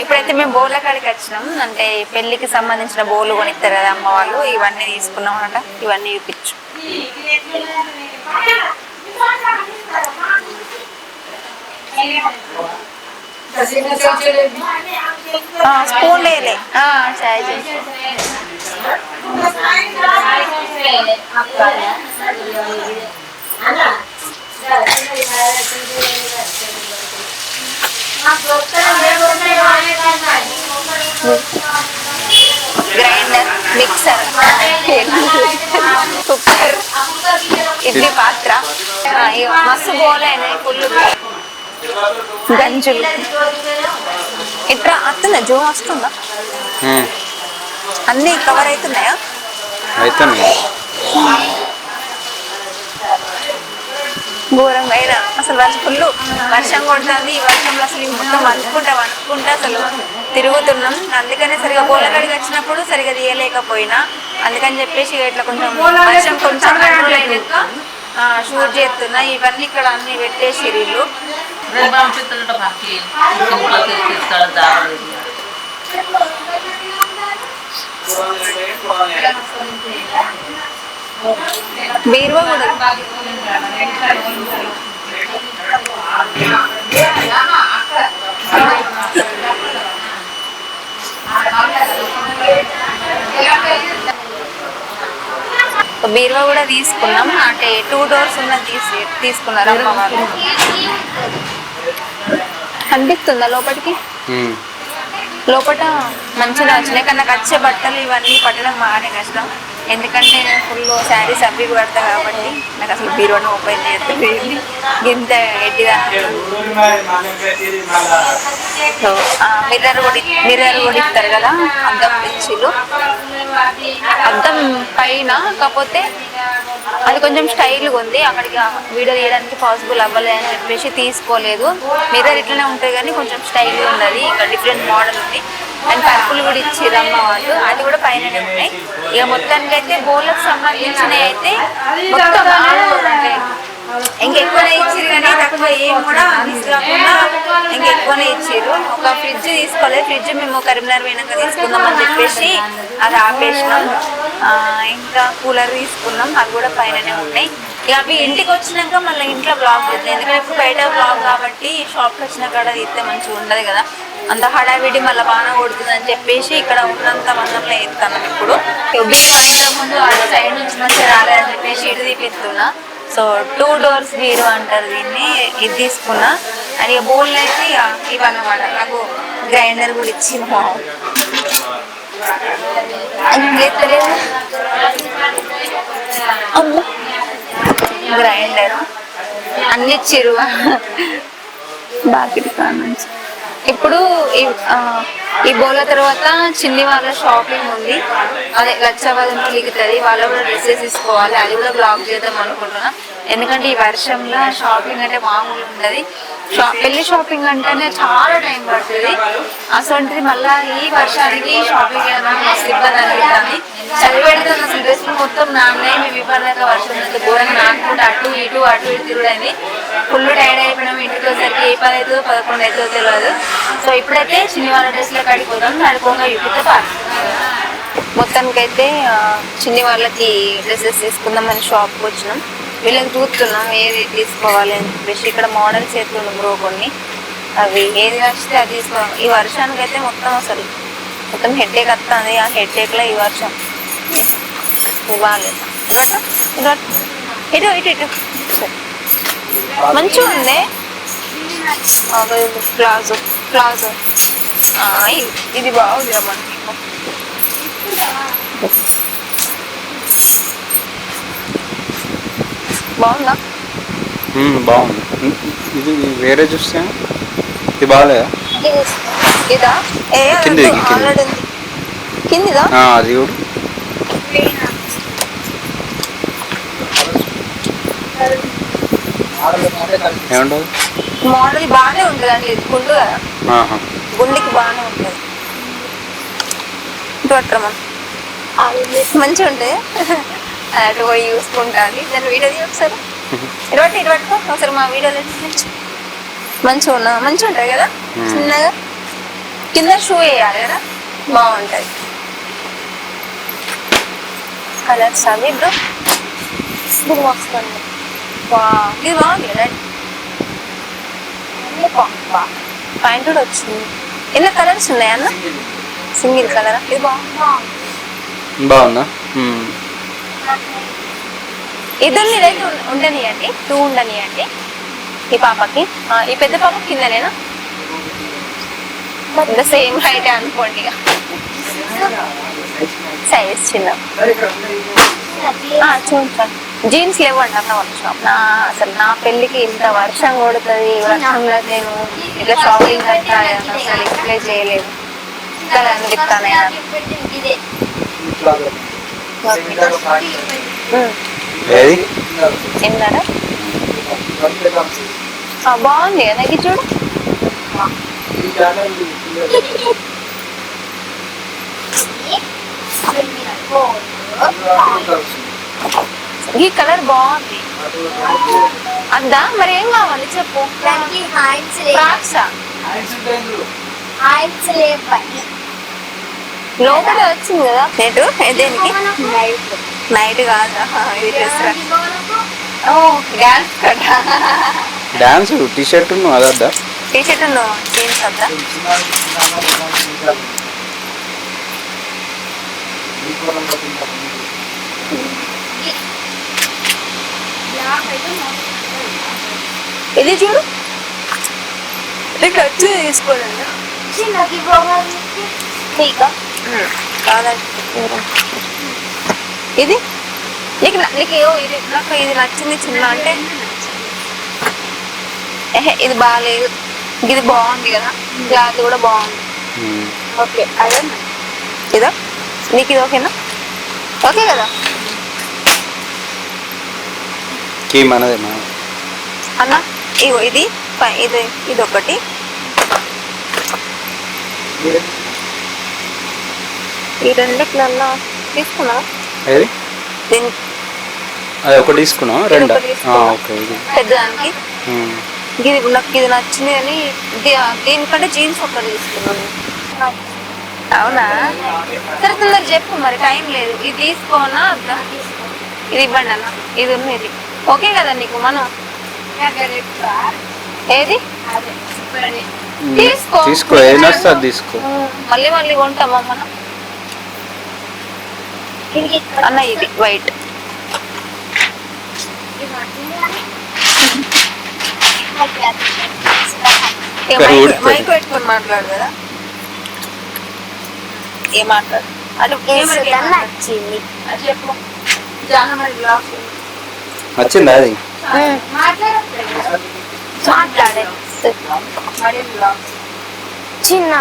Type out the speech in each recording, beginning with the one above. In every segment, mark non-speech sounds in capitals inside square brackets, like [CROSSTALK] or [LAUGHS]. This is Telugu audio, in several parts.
ఇప్పుడైతే మేము బోర్ల కాడికి వచ్చినాం. అంటే పెళ్ళికి సంబంధించిన బోర్లు కొనిస్తారు కదా అమ్మ వాళ్ళు ఇవన్నీ తీసుకున్నాం అనమాట ఇవన్నీ చూపించు స్పూన్ లేలే. చాయ్ చేసి. Grinder mixer. కుక్కర్. ఇడ్లీ పాత్ర. మస్తు బోలైనాయి ఫుల్. గంజులు ఇట్లా వస్తుందా జో వస్తుందా? అన్నీ కవర్ అవుతున్నాయా? అవుతుంది ఘోరంగా అయినా అసలు వర్షం ఫుల్ వర్షం కొడుతుంది. ఈ వర్షంలో అసలు మొత్తం వణుకుంటా వణుకుంటా అసలు తిరుగుతున్నాం. అందుకనే సరిగా గోలకడికి వచ్చినప్పుడు సరిగా తీయలేకపోయినా. అందుకని చెప్పేసి ఇట్లా కొంచెం వర్షం కొంచెం కంట్రోల్ అయినాక షూట్ చేస్తున్నా. ఇవన్నీ ఇక్కడ అన్ని పెట్టేసి ఇల్లు. బీరువా కూడా. బీరువా కూడా తీసుకున్నాం. అంటే టూ డోర్స్ ఉన్నది తీసి తీసుకున్నారు అమ్మ వాళ్ళు? కనిపిస్తుందా లోపలికి? లోపల మంచిగా వచ్చినాయి కానీ నాకు వచ్చే బట్టలు ఇవన్నీ పట్టడం బాగానే కష్టం. ఎందుకంటే నేను ఫుల్ శారీస్ అవి పడతా కాబట్టి నాకు అసలు బీరువాని ఓపెన్ చేస్తుంది ఇంత ఎట్టిదా సో మిర్రర్ కూడా మిర్రర్ కూడా ఇస్తారు కదా అద్దం పిచ్చిలు అద్దం పైన కాకపోతే అది కొంచెం స్టైల్గా ఉంది. అక్కడికి వీడియో తీయడానికి పాసిబుల్ అవ్వలేదు అని చెప్పేసి తీసుకోలేదు. మిర్రర్ ఇట్లనే ఉంటుంది కానీ కొంచెం స్టైల్గా ఉన్నది. ఇక్కడ డిఫరెంట్ మోడల్ ఉంది. అండ్ పరుపులు కూడా ఇచ్చారు అమ్మ వాళ్ళు. అది కూడా పైననే ఉన్నాయి. ఇక మొత్తానికి అయితే బోళ్ళకు సంబంధించినవి అయితే మొత్తం ఇంకెక్కువనే ఇచ్చారు కానీ తక్కువ ఏం కూడా మిస్ ఇంకెక్కువనే ఇచ్చిర్రు. ఒక ఫ్రిడ్జ్ తీసుకోలేదు ఫ్రిడ్జ్ మేము కరీంనగర్ పోయినాక తీసుకుందామని చెప్పేసి అది ఆపేసినాం. ఇంకా కూలర్ తీసుకున్నాం. అవి కూడా పైననే ఉన్నాయి. ఇక అవి ఇంటికి వచ్చినాక మళ్ళీ ఇంట్లో బ్లాగ్ చేస్తాం ఎందుకంటే బయట బ్లాగ్ కాబట్టి షాప్కి వచ్చిన కాడ తీస్తే మంచిగా ఉండదు కదా. అంత హడావిడి మళ్ళీ బాగా కొడుతుంది అని చెప్పేసి ఇక్కడ ఉన్నంత మందంలో ఎత్తాను ఇప్పుడు. బీరు వాయించక ముందు ఆ సైడ్ నుంచి మంచిగా రాలేదని చెప్పేసి ఇటు తీపిస్తున్నా సో టూ డోర్స్ బీరు అంటారు దీన్ని ఇది తీసుకున్నా. అండ్ ఇక బోల్ అయితే ఇక ఇవన్నమాట నాకు గ్రైండర్ కూడా ఇచ్చింది మా గ్రైండర్ అన్ని ఇచ్చిరు బాకెట్ కాడ నుంచి ఇప్పుడు ఈ ఈ బోల తర్వాత చిన్ని వాళ్ళ షాపింగ్ ఉంది. అదే లక్షవాదం మిగుతుంది వాళ్ళు కూడా డ్రెస్సెస్ తీసుకోవాలి. అది కూడా బ్లాక్ చేద్దాం అనుకుంటున్నా. ఎందుకంటే ఈ వర్షంలో షాపింగ్ అంటే మామూలు ఉండదు. పెళ్ళి షాపింగ్ అంటేనే చాలా టైం పడుతుంది. అసలు మళ్ళీ ఈ వర్షానికి షాపింగ్ మస్తు ఇబ్బంది అనిపిస్తుంది. చలి పెడుతుంది అసలు డ్రెస్సులు మొత్తం నాన్నే. మేము ఇవ్వలేక వర్షం వస్తే ఘోరంగా నానుకుంటే అటు ఇటు అటు ఇటు తిరుగుడైంది. ఫుల్ టైర్డ్ అయిపోయినాం. ఇంటికి వచ్చేసరికి ఏ పది అవుతుందో పదకొండు అవుతుందో తెలియదు సో ఇప్పుడైతే చిన్నవాళ్ళ డ్రెస్లో కాడికి పోదాం నడుకోగా యూట్యూబ్తో పాటు. మొత్తానికైతే చిన్ని వాళ్ళకి డ్రెస్సెస్ తీసుకుందామని షాప్కి వచ్చినాం. వీళ్ళకి చూస్తున్నాం ఏది తీసుకోవాలి అని చెప్పేసి. ఇక్కడ మోడల్స్ చేస్తున్నాం బ్రో కొన్ని. అవి ఏది నచ్చితే అది తీసుకోవాలి. ఈ వర్షానికి అయితే మొత్తం అసలు మొత్తం హెడ్ఏక్ వస్తుంది. ఆ హెడ్ఏక్లో ఈ వర్షం ఇవ్వాలి. ఇటు ఇటు ఇటు. మంచిగా ఉంది ప్లాజో ప్లాజో. ఇది బాగుంది మనకి బాగుందా? బాగుంది. ఇది వేరే చూస్తే ఇది బాగాలేదా? ఇదా కింది కిందిదా? ఆ, అది కూడా. మోడల్ బాగానే ఉంటుంది అండి ఇది గుండు కదా. ఆహా. గుండెకి బాగానే ఉంటుంది. మంచిగా ఉంటాయి [LAUGHS] అటు పోయి చూసుకుంటుంది దాని వీడియో [LAUGHS] ఒకసారి. మా వీడియోలో మంచిగా ఉన్నా మంచిగా ఉంటాయి కదా. చిన్నగా. కింద షూ వేయాలి కదా? బాగుంటది. కలర్స్ అవి ఇది వస్తుంది ఇది బాగుంది కదా? ప్యాంట్ కూడా వచ్చింది ఎన్ని కలర్స్ ఉన్నాయన్న సింగిల్ కలర్? ఇది బాగుంది? బాగుందా. ఇద్దరు ఇదైతే ఉం- ఉండనియండి. టూ ఉండనియండి. ఈ పాపకి. ఈ పెద్ద పాప కిందనేనా? ఇంకా సేమ్ హైట్ అనుకోండి సైజ్ చిన్న. చూడండి జీన్స్ లేవండి అన్న వాళ్ళ షాప్ నా అసలు నా పెళ్ళికి ఇంత వర్షం కొడుతుంది వర్షంలో నేను ఇట్లా షాపింగ్ అంతా అసలు ఎక్స్ప్లెయిన్ చేయలేదు. ఇంకా అనిపిస్తాను ఏంటంటే బాగుంది కదా ఇది చూడు. ఈ కలర్ బాగుంది. అందా? మరి ఏం కావాలి చెప్పు? దానికి హ్యాండ్స్ లేవు. ఫ్రాక్సా హ్యాండ్స్ లేవు పని లోపల వచ్చింది కదా? నెట్ దేనికి? నైట్ కాదా? ఇది డ్రెస్ ఓ డాన్స్ కట్ట డాన్స్ టీ షర్ట్ అదద్దా టీ షర్ట్ జీన్స్ వద్దా ఇది చూడు. నీకు వచ్చి తీసుకోలేదు చిన్నకి బొమ్మలు నీకా? కాదండి ఇది? నీకు నీకు ఏవో ఇది నాకు ఇది నచ్చింది చిన్న అంటే. ఏహే ఇది బాగాలేదు ఇది బాగుంది కదా. క్లాత్ కూడా బాగుంది. ఓకే అదే. ఇదో? నీకు ఇది ఓకేనా? ఓకే కదా. కీ మనదే మన అన్న ఇగో ఇది ఇది ఇది ఒకటి ఈ రెండిట్లలో తీసుకున్నా ఏది? అది ఒకటి తీసుకున్నాం రెండా? ఓకే ఇది. పెద్దదానికి. ఇది నాకు ఇది నచ్చింది అని దీనికంటే జీన్స్ ఒకటి తీసుకున్నాను. అవునా? సరే తొందర చెప్పు మరి టైం లేదు. ఇది తీసుకోనా? ఇది ఇవ్వండి అన్న. ఇది ఉంది ఓకే కదా నీకు మనం? ఏది? తీసుకో. తీసుకో అది తీసుకో. మళ్ళీ మళ్ళీ కొంటామా మనం? అన్న ఇది వైట్. మైక్ పెట్టుకొని మాట్లాడు కదా. ఏం మాట్లాడు? నచ్చింది అది చెప్పు. బ్లాగ్స్ నచ్చిందా అది? చిన్న.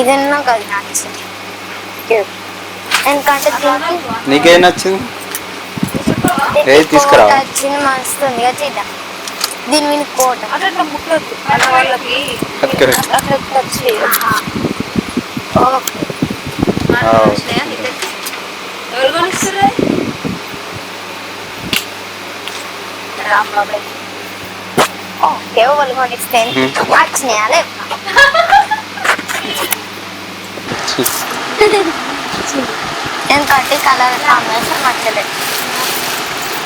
ఇది నాకు అది నచ్చింది ఎందుకంటే దీనికి నీకేం నచ్చింది? వచ్చింది కదా చిన్న దీని మీద కోట. అట్లా అట్లా ముట్టొద్దు రాంబాబాయ్ కలర్ కాంబినేషన్ నచ్చలేదు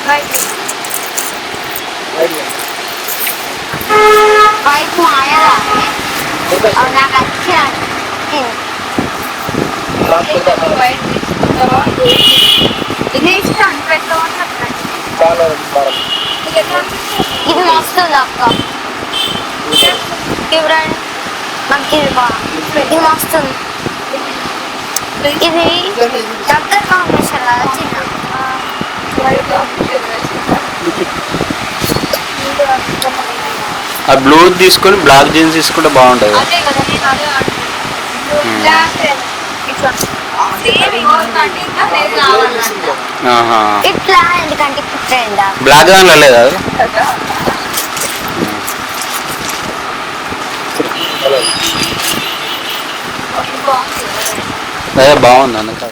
వైట్. మాయా. నాకు ఇది ఇష్టం పెట్టమని ఇది మస్తుంది అక్క చూడండి నాకు ఇది బాగా ఇది మస్తుంది ఇది దగ్గర కాంబినేషన్ కదా చిన్న. ఆ బ్లూ తీసుకొని బ్లాక్ జీన్స్ తీసుకుంటే బాగుంటుంది అదే కదా నేను అదే అంటున్నాను. ఇట్లా. ఎందుకంటే ట్రెండ్ బ్లాక్ లేదా అదే? బాగుంది అందుకే